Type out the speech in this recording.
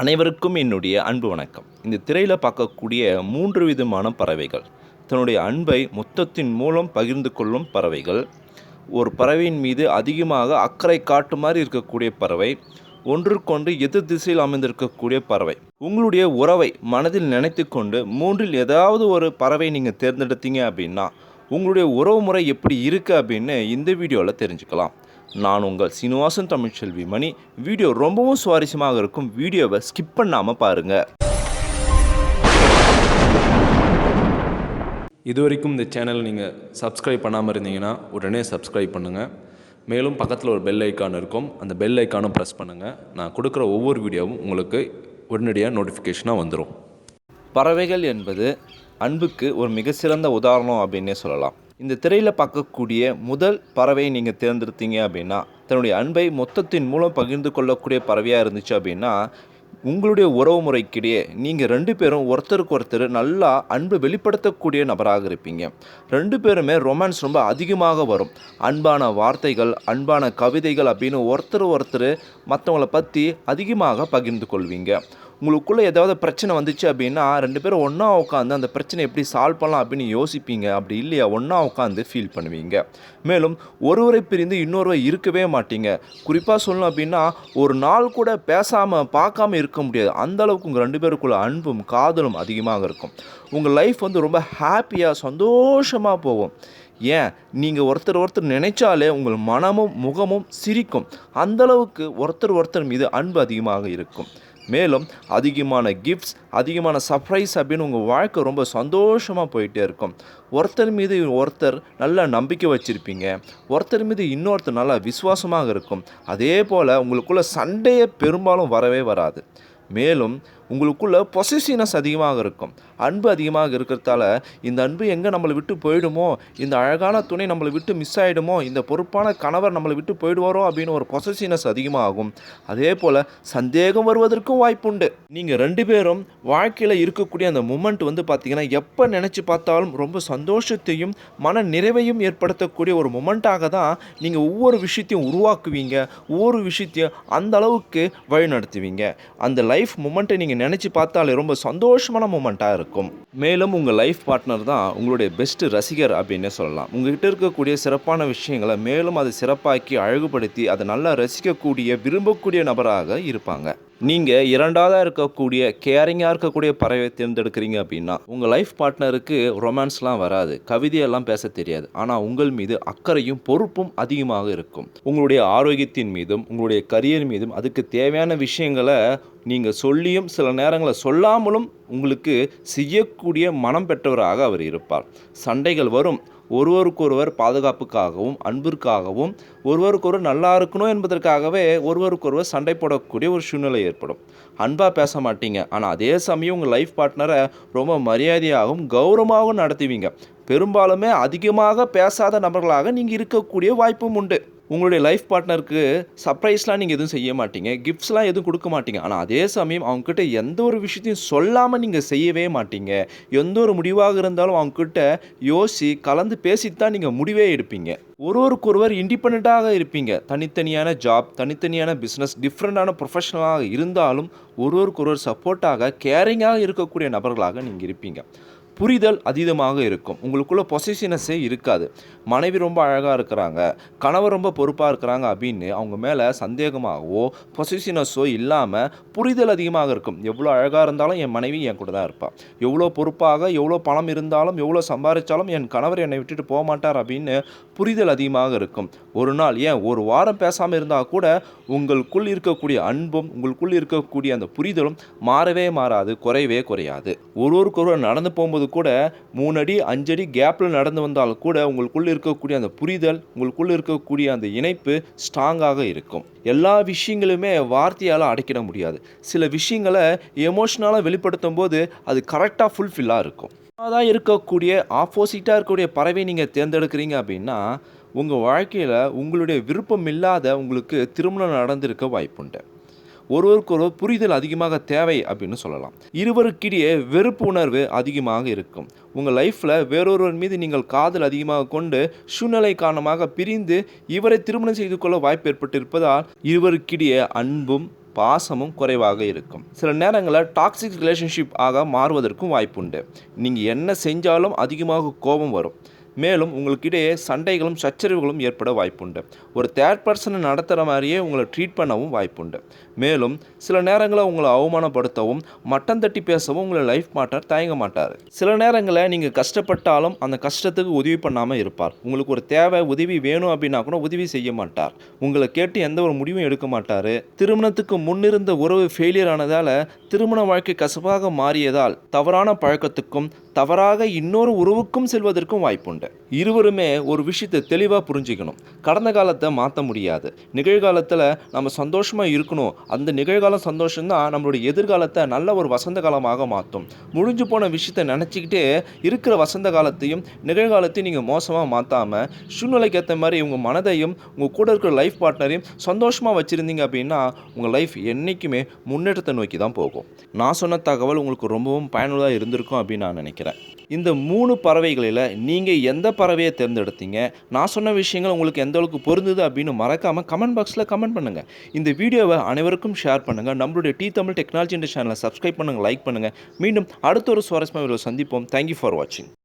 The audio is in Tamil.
அனைவருக்கும் என்னுடைய அன்பு வணக்கம். இந்த திரையில் பார்க்கக்கூடிய மூன்று விதமான பறவைகள். தன்னுடைய அன்பை மொத்தத்தின் மூலம் பகிர்ந்து கொள்ளும் பறவைகள். ஒரு பறவையின் மீது அதிகமாக அக்கறை காட்டு மாதிரி இருக்கக்கூடிய பறவை. ஒன்றுக்கொன்று எதிர் திசையில் அமைந்திருக்கக்கூடிய பறவை. உங்களுடைய உறவை மனதில் நினைத்து கொண்டு மூன்றில் ஏதாவது ஒரு பறவை நீங்கள் தேர்ந்தெடுத்தீங்க அப்படின்னா உங்களுடைய உறவு முறை எப்படி இருக்குது அப்படின்னு இந்த வீடியோவில் தெரிஞ்சுக்கலாம். நான் உங்கள் சீனிவாசன் தமிழ்ச்செல்வி மணி. வீடியோ ரொம்பவும் சுவாரஸ்யமாக இருக்கும். வீடியோவை ஸ்கிப் பண்ணாமல் பாருங்கள் இது வரைக்கும் இந்த சேனல் நீங்கள் சப்ஸ்கிரைப் பண்ணாமல் இருந்தீங்கன்னா உடனே சப்ஸ்கிரைப் பண்ணுங்கள் மேலும் பக்கத்தில் ஒரு பெல் ஐக்கான் இருக்கும். அந்த பெல் ஐக்கானும் ப்ரெஸ் பண்ணுங்கள் நான் கொடுக்குற ஒவ்வொரு வீடியோவும் உங்களுக்கு உடனடியாக நோட்டிஃபிகேஷனாக வந்துடும் பறவைகள் என்பது அன்புக்கு ஒரு மிக சிறந்த உதாரணம் அப்படின்னே சொல்லலாம். இந்த திரையில் பார்க்கக்கூடிய முதல் பறவையை நீங்கள் தேர்ந்தெடுத்தீங்க அப்படின்னா தன்னுடைய அன்பை மொத்தத்தின் மூலம் பகிர்ந்து கொள்ளக்கூடிய பறவையாக இருந்துச்சு அப்படின்னா உங்களுடைய உறவு முறைக்கிடையே நீங்கள் ரெண்டு பேரும் ஒருத்தருக்கு ஒருத்தர் நல்லா அன்பு வெளிப்படுத்தக்கூடிய நபராக இருப்பீங்க. ரெண்டு பேருமே ரொமான்ஸ் ரொம்ப அதிகமாக வரும். அன்பான வார்த்தைகள் அன்பான கவிதைகள் அப்படின்னு ஒருத்தர் ஒருத்தர் மற்றவங்கள பற்றி அதிகமாக பகிர்ந்து கொள்வீங்க. உங்களுக்குள்ளே ஏதாவது பிரச்சனை வந்துச்சு அப்படின்னா ரெண்டு பேரும் ஒன்றா உட்காந்து அந்த பிரச்சனை எப்படி சால்வ் பண்ணலாம் அப்படின்னு யோசிப்பீங்க. அப்படி இல்லையா? ஒன்றா உட்காந்து ஃபீல் பண்ணுவீங்க. மேலும் ஒருவரை பிரிந்து இன்னொருவர் இருக்கவே மாட்டீங்க. குறிப்பாக சொல்லணும் அப்படின்னா ஒரு நாள் கூட பேசாமல் பார்க்காம இருக்க முடியாது. அந்த அளவுக்கு உங்கள் ரெண்டு பேருக்குள்ள அன்பும் காதலும் அதிகமாக இருக்கும். உங்கள் லைஃப் வந்து ரொம்ப ஹாப்பியாக சந்தோஷமாக போகும். ஏன்? நீங்கள் ஒருத்தர் ஒருத்தர் நினைச்சாலே உங்கள் மனமும் முகமும் சிரிக்கும். அந்தளவுக்கு ஒருத்தர் ஒருத்தர் மீது அன்பு அதிகமாக இருக்கும். மேலும் அதிகமான கிஃப்ட்ஸ் அதிகமான சர்ப்ரைஸ் அப்படின்னு உங்கள் வாழ்க்கை ரொம்ப சந்தோஷமாக போயிட்டே இருக்கும். ஒருத்தர் மீது ஒருத்தர் நல்லா நம்பிக்கை வச்சுருப்பீங்க. ஒருத்தர் மீது இன்னொருத்தர் நல்லா விசுவாசமாக இருக்கும். அதே போல் உங்களுக்குள்ளே சண்டையே பெரும்பாலும் வரவே வராது. மேலும் உங்களுக்குள்ளே பொசிசிவ்னஸ் அதிகமாக இருக்கும். அன்பு அதிகமாக இருக்கிறதால இந்த அன்பு எங்கே நம்மளை விட்டு போயிடுமோ? இந்த அழகான துணை நம்மளை விட்டு மிஸ் ஆகிடுமோ இந்த பொறுப்பான கணவர் நம்மளை விட்டு போயிடுவாரோ? அப்படின்னு ஒரு பொசிசிவ்னஸ் அதிகமாகும். அதே போல் சந்தேகம் வருவதற்கும் வாய்ப்புண்டு நீங்கள் ரெண்டு பேரும் வாழ்க்கையில் இருக்கக்கூடிய அந்த மூமெண்ட் வந்து பார்த்தீங்கன்னா எப்போ நினச்சி பார்த்தாலும் ரொம்ப சந்தோஷத்தையும் மன நிறைவையும் ஏற்படுத்தக்கூடிய ஒரு மொமெண்ட்டாக தான் நீங்கள் ஒவ்வொரு விஷயத்தையும் உருவாக்குவீங்க. ஒவ்வொரு விஷயத்தையும் அந்த அளவுக்கு வழிநடத்துவீங்க. அந்த லைஃப் மூமெண்ட்டை நீங்கள் நினச்சி பார்த்தாலே ரொம்ப சந்தோஷமான மூமெண்ட்டாக இருக்கும். மேலும் உங்கள் லைஃப் பார்ட்னர் தான் உங்களுடைய பெஸ்ட் ரசிகர் அப்படின்னே சொல்லலாம். உங்ககிட்ட இருக்கக்கூடிய சிறப்பான விஷயங்களை மேலும் அதை சிறப்பாக்கி அழகுபடுத்தி அதை நல்லா ரசிக்கக்கூடிய விரும்பக்கூடிய நபராக இருப்பாங்க. நீங்கள் இரண்டாவதாக இருக்கக்கூடிய கேரிங்காக இருக்கக்கூடிய பறவை தேர்ந்தெடுக்கிறீங்க அப்படின்னா உங்கள் லைஃப் பார்ட்னருக்கு ரொமான்ஸ்லாம் வராது. கவிதையெல்லாம் பேச தெரியாது. ஆனால் உங்கள் மீது அக்கறையும் பொறுப்பும் அதிகமாக இருக்கும். உங்களுடைய ஆரோக்கியத்தின் மீதும் உங்களுடைய கரியர் மீதும் அதுக்கு தேவையான விஷயங்களை நீங்கள் சொல்லியும் சில நேரங்களில் சொல்லாமலும் உங்களுக்கு செய்யக்கூடிய மனம் பெற்றவராக அவர் இருப்பார். சண்டைகள் வரும். ஒருவருக்கொருவர் பாதுகாப்புக்காகவும் அன்பிற்காகவும் ஒருவருக்கொருவர் நல்லா இருக்கணும் என்பதற்காகவே ஒருவருக்கொருவர் சண்டை போடக்கூடிய ஒரு சூழ்நிலை ஏற்படும். அன்பாக பேச மாட்டீங்க. ஆனால் அதே சமயம் உங்கள் லைஃப் பார்ட்னரை ரொம்ப மரியாதையாகவும் கௌரவமாகவும் நடத்துவீங்க. பெரும்பாலுமே அதிகமாக பேசாத நபர்களாக நீங்கள் இருக்கக்கூடிய வாய்ப்பும் உண்டு. உங்களுடைய லைஃப் பார்ட்னருக்கு சர்ப்ரைஸ்லாம் நீங்கள் எதுவும் செய்ய மாட்டீங்க. கிஃப்ட்ஸ்லாம் எதுவும் கொடுக்க மாட்டீங்க. ஆனால் அதே சமயம் அவங்கக்கிட்ட எந்த ஒரு விஷயத்தையும் சொல்லாமல் நீங்கள் செய்யவே மாட்டீங்க. எந்த ஒரு முடிவாக இருந்தாலும் அவங்கக்கிட்ட யோசி கலந்து பேசித்தான் நீங்கள் முடிவே எடுப்பீங்க. ஒரு ஒருவருக்கொருவர் இண்டிபெண்ட்டாக இருப்பீங்க. தனித்தனியான ஜாப் தனித்தனியான பிஸ்னஸ் டிஃப்ரெண்ட்டான ப்ரொஃபஷனலாக இருந்தாலும் ஒருவருக்கொருவர் சப்போர்ட்டாக கேரிங்காக இருக்கக்கூடிய நபர்களாக நீங்கள் இருப்பீங்க. புரிதல் அதீதமாக இருக்கும். உங்களுக்குள்ள பொசிஷனஸே இருக்காது. மனைவி ரொம்ப அழகாக இருக்கிறாங்க. கணவர் ரொம்ப பொறுப்பாக இருக்கிறாங்க அப்படின்னு அவங்க மேலே சந்தேகமாகவோ பொசிஷனஸோ இல்லாமல் புரிதல் அதிகமாக இருக்கும். எவ்வளோ அழகாக இருந்தாலும் என் மனைவி என் கூட தான் இருப்பாள் எவ்வளோ பொறுப்பாக எவ்வளோ பணம் இருந்தாலும் எவ்வளோ சம்பாதிச்சாலும் என் கணவர் என்னை விட்டுட்டு போக மாட்டார் அப்படின்னு புரிதல் அதிகமாக இருக்கும். ஒரு நாள் ஏன்? ஒரு வாரம் பேசாமல் இருந்தால் கூட உங்களுக்குள் இருக்கக்கூடிய அன்பும் உங்களுக்குள் இருக்கக்கூடிய அந்த புரிதலும் மாறவே மாறாது குறையவே குறையாது. ஒருவருக்கொருவர் நடந்து போகும்போது கூட மூணு அடி அஞ்சடி கேப்பில் நடந்து வந்தால் கூட உங்களுக்குள்ளே இருக்கக்கூடிய அந்த புரிதல் உங்களுக்குள்ளே இருக்கக்கூடிய அந்த இணைப்பு ஸ்ட்ராங்காக இருக்கும். எல்லா விஷயங்களுமே வார்த்தையால் அடைக்கிட முடியாது. சில விஷயங்களை எமோஷ்னலாக வெளிப்படுத்தும் போது அது கரெக்டாக ஃபுல்ஃபில்லாக இருக்கும். தான் இருக்கக்கூடிய ஆப்போசிட்டாக இருக்கக்கூடிய பறவை நீங்கள் தேர்ந்தெடுக்கிறீங்க அப்படின்னா உங்கள் வாழ்க்கையில் உங்களுடைய விருப்பம் இல்லாத உங்களுக்கு திருமணம் நடந்திருக்க வாய்ப்புண்டு. ஒருவருக்கொருவர் புரிதல் அதிகமாக தேவை அப்படின்னு சொல்லலாம். இருவருக்கிடையே வெறுப்பு உணர்வு அதிகமாக இருக்கும். உங்கள் லைஃப்பில் வேறொருவர் மீது நீங்கள் காதல் அதிகமாக கொண்டு சூழ்நிலை காரணமாக பிரிந்து இவரை திருமணம் செய்து கொள்ள வாய்ப்பு ஏற்பட்டிருப்பதால் இருவருக்கிடையே அன்பும் பாசமும் குறைவாக இருக்கும். சில நேரங்களில் டாக்ஸிக் ரிலேஷன்ஷிப் ஆக மாறுவதற்கும் வாய்ப்புண்டு. நீங்கள் என்ன செஞ்சாலும் அதிகமாக கோபம் வரும். மேலும் உங்களுக்கிடையே சண்டைகளும் சச்சரவுகளும் ஏற்பட வாய்ப்புண்டு. ஒரு தேர்ட் பர்சனை நடத்துகிற மாதிரியே உங்களை ட்ரீட் பண்ணவும் வாய்ப்புண்டு. மேலும் சில நேரங்களில் உங்களை அவமானப்படுத்தவும் மட்டம் தட்டி பேசவும் உங்களை லைஃப் மாட்டார் தயங்க மாட்டார். சில நேரங்களில் நீங்கள் கஷ்டப்பட்டாலும் அந்த கஷ்டத்துக்கு உதவி பண்ணாமல் இருப்பார். உங்களுக்கு ஒரு தேவை உதவி வேணும் அப்படின்னா கூட உதவி செய்ய மாட்டார். உங்களை கேட்டு எந்த ஒரு முடிவும் எடுக்க மாட்டார். திருமணத்துக்கு முன்னிருந்த உறவு ஃபெயிலியர் ஆனதால் திருமண வாழ்க்கை கசப்பாக மாறியதால் தவறான பழக்கத்துக்கும் தவறாக இன்னொரு உறவுக்கும் செல்வதற்கும் வாய்ப்புண்டு. இருவருமே ஒரு விஷயத்தை தெளிவாக புரிஞ்சுக்கணும். கடந்த காலத்தை மாற்ற முடியாது. நிகழ்காலத்தில் நம்ம சந்தோஷமாக இருக்கணும். அந்த நிகழ்காலம் சந்தோஷம்தான் நம்மளுடைய எதிர்காலத்தை நல்ல ஒரு வசந்த காலமாக மாற்றும் முடிஞ்சு போன விஷயத்தை நினச்சிக்கிட்டே இருக்கிற வசந்த காலத்தையும் நிகழ்காலத்தையும் நீங்கள் மோசமாக மாற்றாமல் சூழ்நிலைக்கு ஏற்ற மாதிரி உங்கள் மனதையும் உங்கள் கூட இருக்கிற லைஃப் பார்ட்னரையும் சந்தோஷமாக வச்சுருந்தீங்க அப்படின்னா உங்கள் லைஃப் என்றைக்குமே முன்னேற்றத்தை நோக்கி தான் போகும். நான் சொன்ன தகவல் உங்களுக்கு ரொம்பவும் பயனுள்ளதாக இருந்திருக்கும் அப்படின்னு நான் நினைக்கிறேன். இந்த மூணு பறவைகளில் நீங்கள் எந்த பறவையை தேர்ந்தெடுத்தீங்க? நான் சொன்ன விஷயங்கள் உங்களுக்கு எந்த அளவுக்கு பொருந்தது அப்படின்னு மறக்காமல் கமெண்ட் பாக்ஸில் கமெண்ட் பண்ணுங்கள் இந்த வீடியோவை அனைவருக்கும் ஷேர் பண்ணுங்கள் நம்மளுடைய டி தமிழ் டெக்னாலஜி என்ற சேனலை சப்ஸ்கிரைப் பண்ணுங்கள் லைக் பண்ணுங்கள் மீண்டும் அடுத்த ஒரு சுவாரஸ்யமாக சந்திப்போம். தேங்க்யூ ஃபார் வாட்சிங்